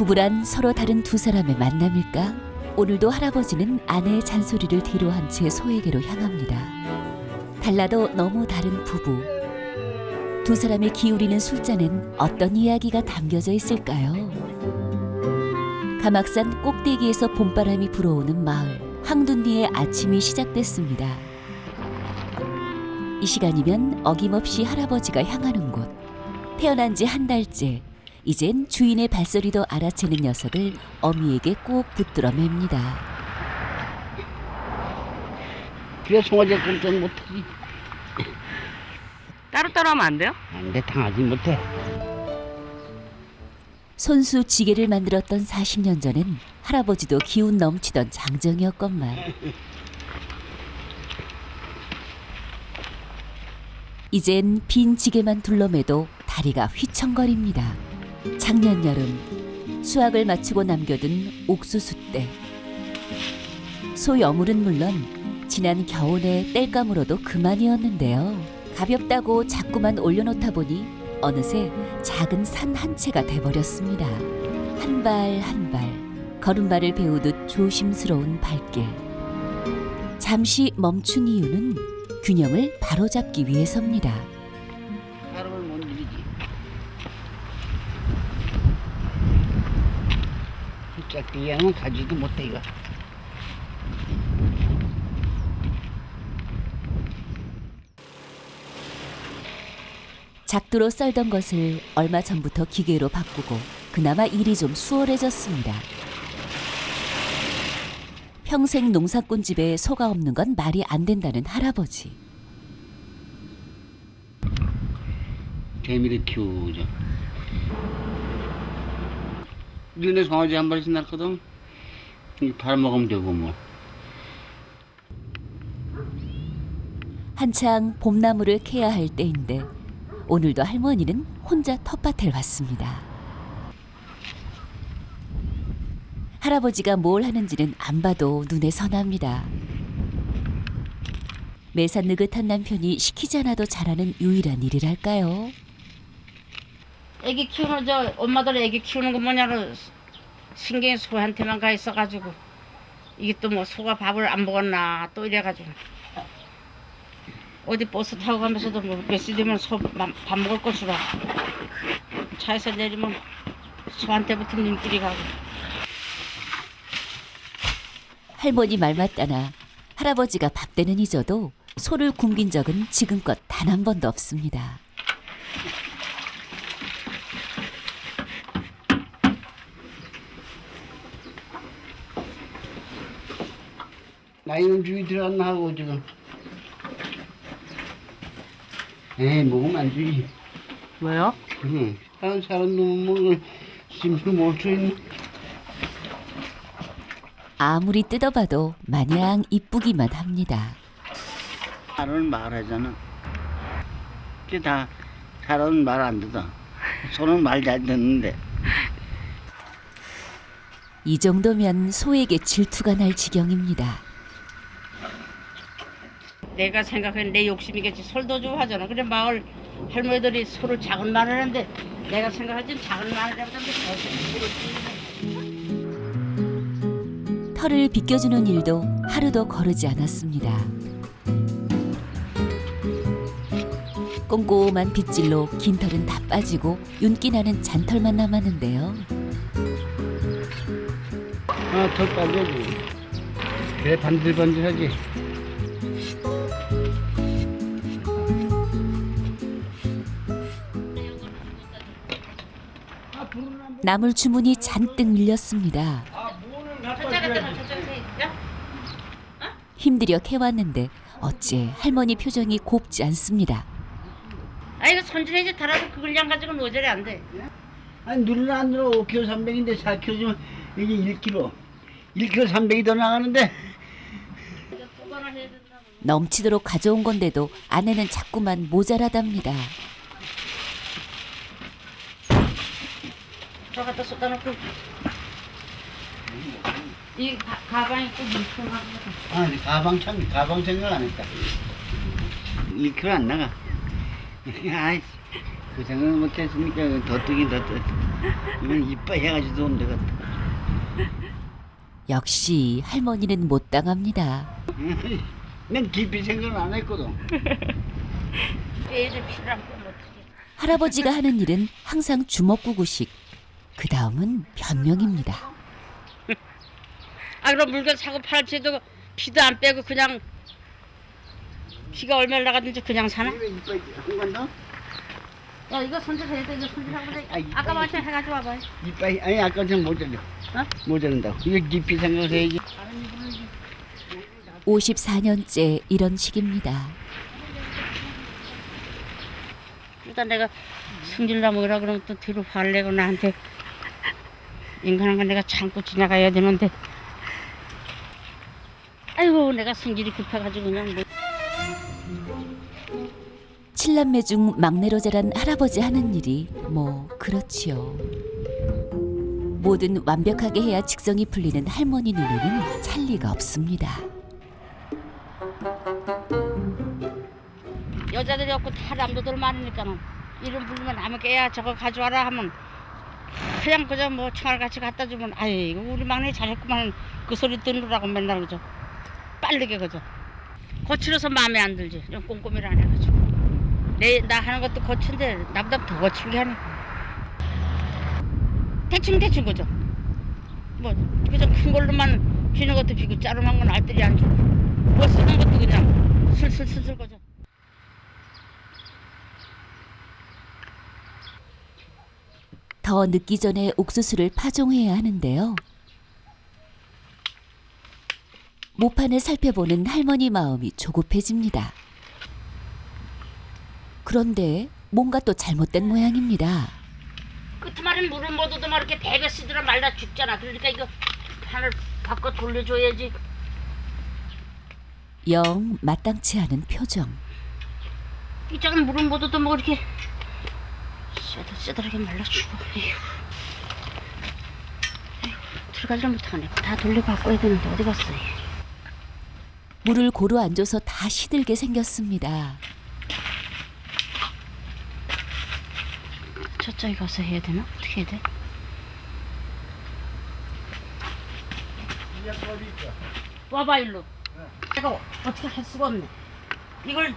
부부란 서로 다른 두 사람의 만남일까? 오늘도 할아버지는 아내의 잔소리를 뒤로한 채 소에게로 향합니다. 달라도 너무 다른 부부. 두 사람이 기울이는 술잔엔 어떤 이야기가 담겨져 있을까요? 가막산 꼭대기에서 봄바람이 불어오는 마을 황둔리의 아침이 시작됐습니다. 이 시간이면 어김없이 할아버지가 향하는 곳. 태어난 지 한 달째. 이젠 주인의 발소리도 알아채는 녀석을 어미에게 꼭 붙들어 맵니다. 그래 송아지 꼼짝 못하지. 따로따로 하면 안 돼요? 안돼 당하지 못해. 손수 지게를 만들었던 40년 전엔 할아버지도 기운 넘치던 장정이었건만 이젠 빈 지게만 둘러매도 다리가 휘청거립니다. 작년 여름 수확을 마치고 남겨둔 옥수수 때 소여물은 물론 지난 겨울의 땔감으로도 그만이었는데요. 가볍다고 자꾸만 올려놓다 보니 어느새 작은 산 한 채가 돼버렸습니다. 한 발 한 발 걸음발을 배우듯 조심스러운 발길. 잠시 멈춘 이유는 균형을 바로잡기 위해서입니다. 진짜 그양은 가지도 못해 이거. 작두로 썰던 것을 얼마 전부터 기계로 바꾸고 그나마 일이 좀 수월해졌습니다. 평생 농사꾼 집에 소가 없는 건 말이 안 된다는 할아버지. 개미를 키우죠. 너네 송아지 한 마리씩 낳거든. 팔아먹으면 되고 뭐. 한창 봄나무를 캐야 할 때인데 오늘도 할머니는 혼자 텃밭에 왔습니다. 할아버지가 뭘 하는지는 안 봐도 눈에 선합니다. 매사 느긋한 남편이 시키지 않아도 잘하는 유일한 일이랄까요? 애기 키우는 저 엄마들 애기 키우는 거 뭐냐로 신경이 소한테만 가 있어가지고 이게 또 뭐 소가 밥을 안 먹었나 또 이래가지고 어디 버스 타고 가면서도 뭐 몇시 되면 소 밥 먹을 것으로 차에서 내리면 소한테 붙은 눈길이 가고 할머니 말 맞다나 할아버지가 밥 대는 잊어도 소를 굶긴 적은 지금껏 단 한 번도 없습니다. 나이는 주위 들어갔나 하고 지금. 에이 먹으면 안 되지. 왜요? 응. 다른 사람 놈은 먹을 심술 못쳐 있네. 아무리 뜯어봐도 마냥 이쁘기만 합니다. 말은 말하잖아. 그게 다 사람은 말 안 듣어. 손은 말 잘 듣는데. 이 정도면 소에게 질투가 날 지경입니다. 내가 생각하는 내 욕심이겠지 솔도 좀 하잖아 그래 마을 할머니들이 소를 작은 말을 하는데 내가 생각할 땐 작은 말이라보다 더 털을 빗겨주는 일도 하루도 거르지 않았습니다. 꼼꼼한 빗질로 긴 털은 다 빠지고 윤기 나는 잔털만 남았는데요. 아, 더 빠져지. 그래, 반들반들하지. 나물 주문이 잔뜩 밀렸습니다. 힘들여 캐왔는데 어째 할머니 표정이 곱지 않습니다. 아 이거 손질해지 달아도 그걸 양 가지고 노절이 안 돼. 아니, 누르는 안 눌러. 5kg 300인데 4kg 주면 이게 1kg. 1kg 300이 더 나가는데. 넘치도록 가져온 건데도 아내는 자꾸만 모자라답니다. 저 갖다 쏟아 놓고 이 가, 가방에 또 물통하고 아, 가방 참, 가방 생각 안 했다. 1kg 안 나가. 아이, 그 생각 못 했으니까 더 뜨긴 더 뜨. 이건 이빨 해가지고 온 데가. 역시 할머니는 못 당합니다. 난 깊이 생각을 안 했거든. 애들. 할아버지가 하는 일은 항상 주먹구구식. 그 다음은 변명입니다. 아 그럼 물건 사고 팔지도 피도 안 빼고 그냥 피가 얼마나 나가든지 그냥 사나? 이거 이빨 한건 더? 야 이거 손질해야 돼 이거 손질하고 돼. 아, 이빨이- 아까 마찬 해가지고 와봐. 이빨 아니 아까 전 모자려. 어? 모자른다고. 이거 깊이 생각을 해야지. 54년째 이런 식입니다. 일단 내가 승질나 먹으라 그러면 또 뒤로 화를 내고 나한테 인간한 건 내가 참고 지나가야 되는데 아이고 내가 승질이 급해가지고 그냥 뭐 칠남매 중 막내로 자란 할아버지 하는 일이 뭐 그렇지요. 뭐든 완벽하게 해야 직성이 풀리는 할머니 눈에는 찰리가 없습니다. 여자들이 없고 다 남자들 많으니까는 이름 부르면 아무 깨야 저거 가져와라 하면 그냥 그저 뭐 총알같이 갖다 주면 아이고 우리 막내 잘했구만. 그 소리 듣느라고 맨날 그저 빠르게 그저 거칠어서 마음에 안 들지. 좀 꼼꼼히를 안 해가지고. 내 나 하는 것도 거친데 나보다 더 거칠게 하네 대충 대충 그저. 뭐 그저 큰 걸로만 비는 것도 비고 자르만 건 알뜰히 안 주고. 뭐 쓰는 것도 그냥 슬슬슬슬 그저 더 늦기 전에 옥수수를 파종해야 하는데요. 모판을 살펴보는 할머니 마음이 조급해집니다. 그런데 뭔가 또 잘못된 모양입니다. 끝말은 물을 못 얻어 막 이렇게 대배 쓰더라 말라 죽잖아. 그러니까 이거 판을 바꿔 돌려줘야지. 영 마땅치 않은 표정. 이쪽은 물을 못 얻어 뭐 이렇게 쓰들 쓰들하게 말라 죽어. 에휴. 에휴, 들어가지 못하네. 다 돌려 바꿔야 되는데 어디 갔어? 얘. 물을 고루 안 줘서 다 시들게 생겼습니다. 저쪽에 가서 해야 되나? 어떻게 해야 돼? 와봐 일로. 내가 어떻게 할 수가 없네. 이걸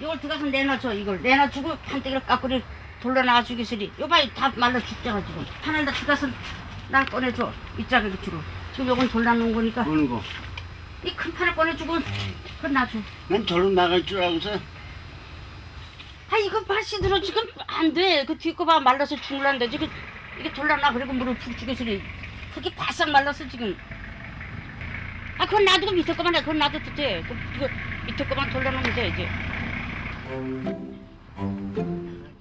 이걸 들어가서 내놔줘 이걸 내놔주고 판때기를 깎고리 돌려나가주기 쓰리. 요봐 다 말라 죽잖아 지금. 판을 다 들어가서 날 꺼내줘 이짝에 주로. 지금 요건 돌려놓은 거니까 어느 거? 이 큰 판을 꺼내주고 그건 놔줘. 난 저로 나갈 줄 알고서 아 이거 맛이 들어 지금 안 돼. 그 뒤 거 봐 말라서 죽을란데 지금 이게 돌려놔 그리고 물을 푹 죽여서리. 그게 바싹 말랐어 지금. 아 그건 놔두고 밑에 거만 해. 그건 놔둬도 돼. 그 이거 밑에 거만 돌려놓으면 돼 이제.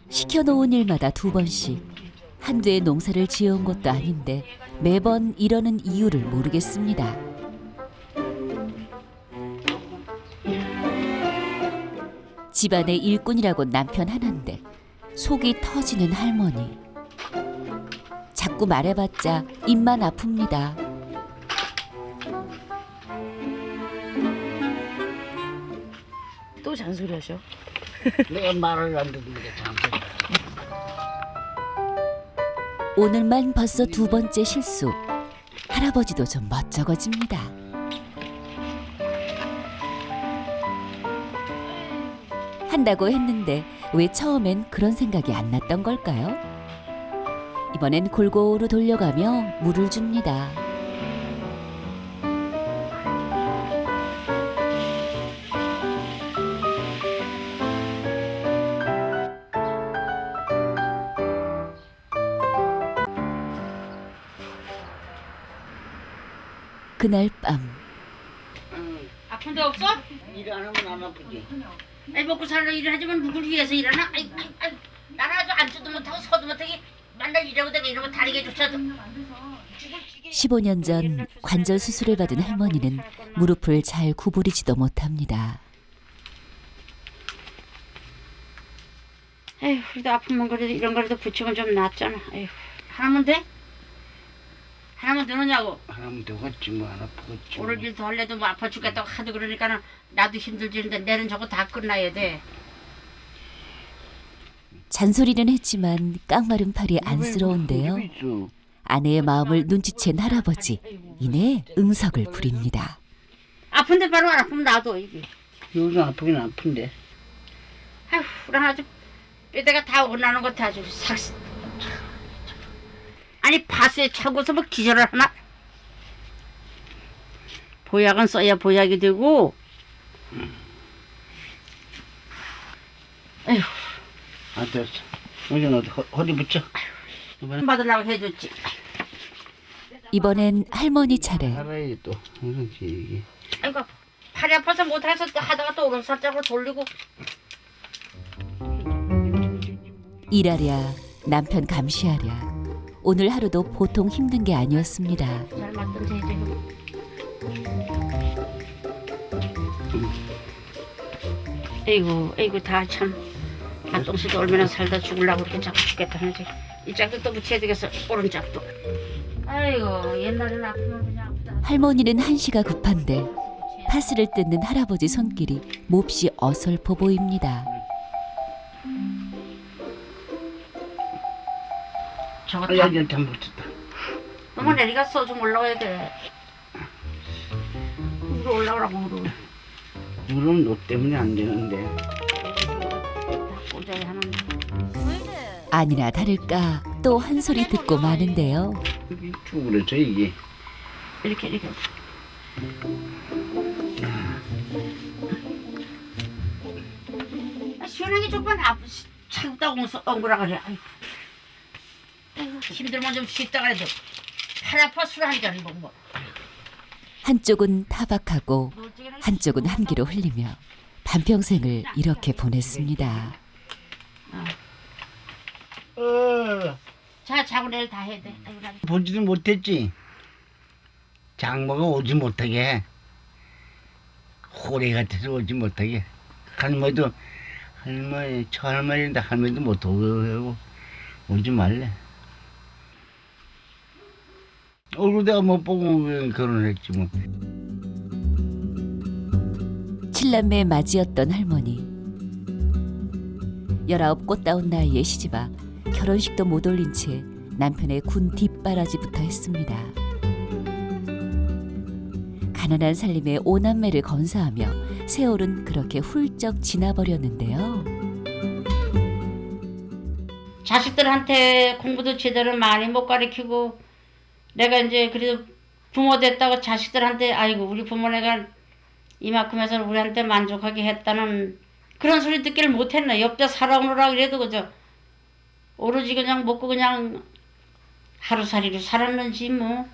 시켜놓은 일마다 두 번씩 한두 해 농사를 지어온 것도 아닌데 매번 이러는 이유를 모르겠습니다. 집안의 일꾼이라고 남편 하나인데 속이 터지는 할머니. 자꾸 말해봤자 입만 아픕니다. 또 잔소리 하셔. 내가 말을 안 듣는 게 참. 오늘만 벌써 두 번째 실수. 할아버지도 좀 멋쩍어집니다. 한다고 했는데 왜 처음엔 그런 생각이 안 났던 걸까요? 이번엔 골고루 돌려가며 물을 줍니다. 그날 밤 아픈 데 없어? 일 안 하면 안 아프지. 아이 먹고 살려 일을 하지만 누굴 위해서 일하나? 아이, 아이, 아이, 나는 아주 앉지도 못하고 서도 못하게 맨날 일하고 내가 이러고 다리게조차도 15년 전 관절 수술을 받은 할머니는 무릎을 잘 구부리지도 못합니다. 에휴, 그래도 아프면 그래도 이런 거라도 붙이면 좀 낫잖아. 에휴, 하나면 돼? 하나면 되느냐고. 하면 되겠지 뭐 안 아프겠지. 오늘 일더 할래도 뭐 아파 죽겠다고 하도 그러니까는 나도 힘들지는데 내는 저거 다 끝나야 돼. 잔소리는 했지만 깡마른 팔이 안쓰러운데요. 있어. 아내의 마음을 눈치챈 할아버지 이내 응석을 부립니다. 아픈데 바로 안 아프면 나도 이게. 요즘 아프긴 아픈데. 아휴, 난 아주 뼈대가 다 어긋나는 것 같아 아주 삭. 아니 파스에 차고서 뭐 기절을 하나? 보약은 써야 보약이 되고. 에휴, 아 됐어. 요즘 어디 허, 허리 붙여. 이번엔 받으려고 해줬지. 이번엔 할머니 차례. 살아야지 또. 항상 이게. 아이고 팔이 아파서 못해서 또 하다가 또 오른 살짝으로 돌리고. 일하랴 남편 감시하랴 오늘 하루도 보통 힘든 게 아니었습니다. 제지. 에이구, 에이구 다 참. 안동수도 얼마나 살다 죽으려고 그렇게 자꾸 죽겠다 하지. 이 짝도 또 붙여야 되겠어. 오른 짝도. 아이고 옛날에는 아프면 그냥 아프다. 할머니는 한시가 급한데 파스를 뜯는 할아버지 손길이 몹시 어설퍼 보입니다. 저거 다. 아, 여기 참 붙였다. 너무 내리가 써좀 올라와야 돼. 위로 올라오라고 위로. 물은 너 때문에 안 되는데. 다 꽂아야 하는데. 아니나 다를까 또 한 소리 듣고 마는데요. 이게 죽으래서 이게. 이렇게 이렇게. 아, 시원하게 좀만 아프 차갑다고 엉그라 그래. 아이고. 힘들면 좀 쉬다 그래도 팔 아파 술한잔 먹고. 한쪽은 타박하고 한쪽은 한기로 흘리며 반평생을 이렇게 보냈습니다. 어. 자 자고 내일 다 해야 돼. 아이고, 나 보지도 못했지. 장모가 오지 못하게. 호래 같아서 오지 못하게. 할머니도 할머니 저 할머니인데 할머니도 못 오고 오지 말래. 얼굴 내가 못 보고 그냥 결혼했지 뭐. 칠남매 맞이었던 할머니. 열아홉 꽃다운 나이에 시집아 결혼식도 못 올린 채 남편의 군 뒷바라지부터 했습니다. 가난한 살림에 오남매를 건사하며 세월은 그렇게 훌쩍 지나버렸는데요. 자식들한테 공부도 제대로 많이 못 가르치고 내가 이제 그래도 부모 됐다고 자식들한테 아이고 우리 부모네가 이만큼 해서 우리한테 만족하게 했다는 그런 소리 듣기를 못했네 옆에 살아오느라 그래도 그저 오로지 그냥 먹고 그냥 하루살이로 살았는지 뭐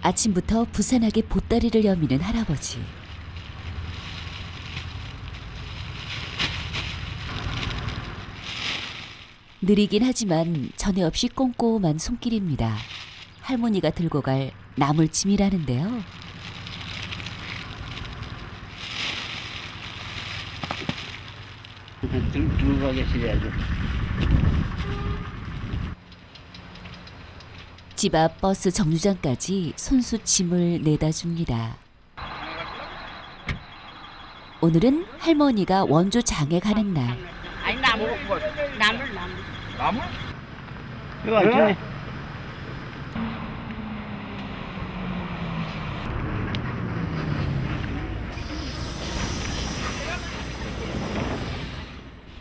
아침부터 부산하게 보따리를 여미는 할아버지. 느리긴 하지만 전에 없이 꼼꼼한 손길입니다. 할머니가 들고 갈 나물짐이라는데요. 들, 들고 가겠어야지. 집앞 버스 정류장까지 손수 짐을 내다 줍니다. 오늘은 할머니가 원조 장에 가는 날. 아니 나물 나물 나물 이거 안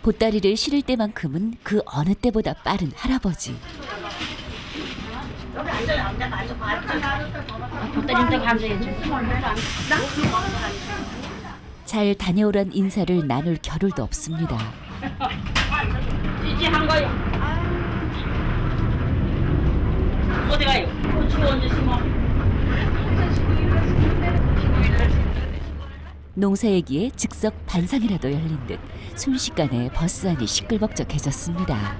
보따리를 실을 때만큼은 그 어느 때보다 빠른 할아버지. 보따리한테 감사해야지 잘 다녀오란 인사를 나눌 겨를도 없습니다. 찌찌한 거요 어디 가요? 고추 언제 심어? 농사 얘기에 즉석 반상이라도 열린 듯 순식간에 버스 안이 시끌벅적해졌습니다.